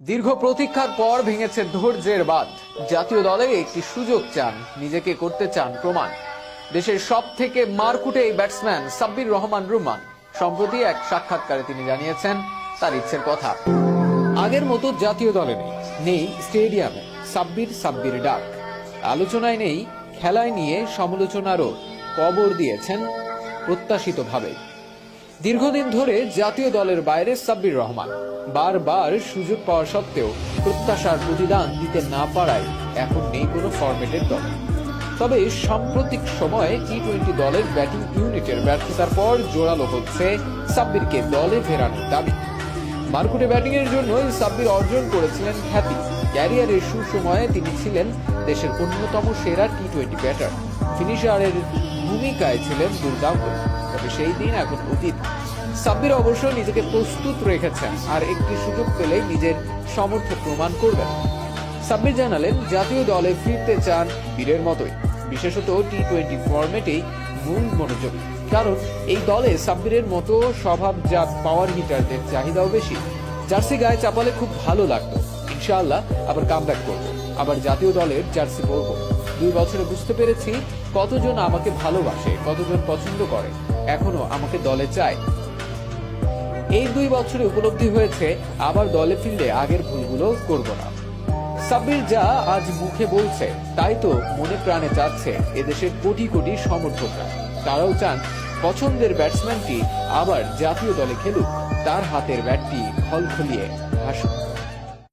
দীর্ঘ প্রতীক্ষার পর ভেঙেছে ধৈর্যের বাঁধ। জাতীয় দলে একটি সুযোগ চান, নিজেকে করতে চান প্রমাণ। দেশের সব থেকে মারকুটে এই ব্যাটসম্যান সাব্বির রহমান রুমান। সম্প্রতি এক সাক্ষাৎকারে তিনি জানিয়েছেন, তার ইচ্ছের কথা। আগের মতো জাতীয় দলে নেই নেই স্টেডিয়ামে, সাব্বির সাব্বির ডাক। আলোচনায় নেই, খেলায় নিয়ে সমালোচনারও কবর দিয়েছেন প্রত্যাশিতভাবে। দীর্ঘদিন ধরে জাতীয় দলের বাইরে সাব্বির রহমান। বারবার সুযোগ পাওয়া সত্ত্বেও প্রত্যাশার প্রতিদান দিতে না পারায় এখন নেই কোনো ফরম্যাটের দল। তবে সাম্প্রতিক সময়ে টি টোয়েন্টি দলের ব্যাটিং ইউনিটের ব্যর্থতার পর জোরালো হচ্ছে সাব্বিরকে দলে ফেরানোর দাবি। মার্কুটে ব্যাটিং এর জন্যই সাব্বির অর্জন করেছিলেন খ্যাতি। ক্যারিয়ারের সুসময়ে তিনি ছিলেন দেশের অন্যতম সেরা টি টোয়েন্টি ব্যাটার। ফিনিশারের ভূমিকায় ছিলেন দুর্দান্ত। তবে সেই দিন এখন অতীত। সাব্বির অবশ্য নিজেকে প্রস্তুত রেখেছেন আর একটি সুযোগ পেলে নিজের সামর্থ্য প্রমাণ করবেন। সাব্বির জানালেন, জাতীয় দলে ফিরতে চান বীরের মতোই। বিশেষত টি টোয়েন্টি ফরম্যাটেই মূল মনোযোগ। কারণ এই দলে সাব্বিরের মতো স্বভাব স্বভাবজাত পাওয়ার হিটারদের চাহিদাও বেশি। জার্সি গায়ে চাপালে খুব ভালো লাগতো। ইনশাআল্লাহ আবার কামব্যাক করব। আবার জাতীয় দলের জার্সি পরব। দুই বছরে বুঝতে পেরেছি কতজন আমাকে ভালোবাসে, কতজন পছন্দ করে। এখনও আমাকে দলে চায়। এই দুই বছরে উপলব্ধি হয়েছে, আবার দলে ফিরলে আগের ভুলগুলো করব না। সাব্বির যা আজ মুখে বলছে, তাই তো মনে প্রাণে চাচ্ছে এদেশের কোটি কোটি সমর্থকরা। তারাও চান পছন্দের ব্যাটসম্যানটি আবার জাতীয় দলে খেলুক, তার হাতের ব্যাটটি খলখলিয়ে ভাসুক।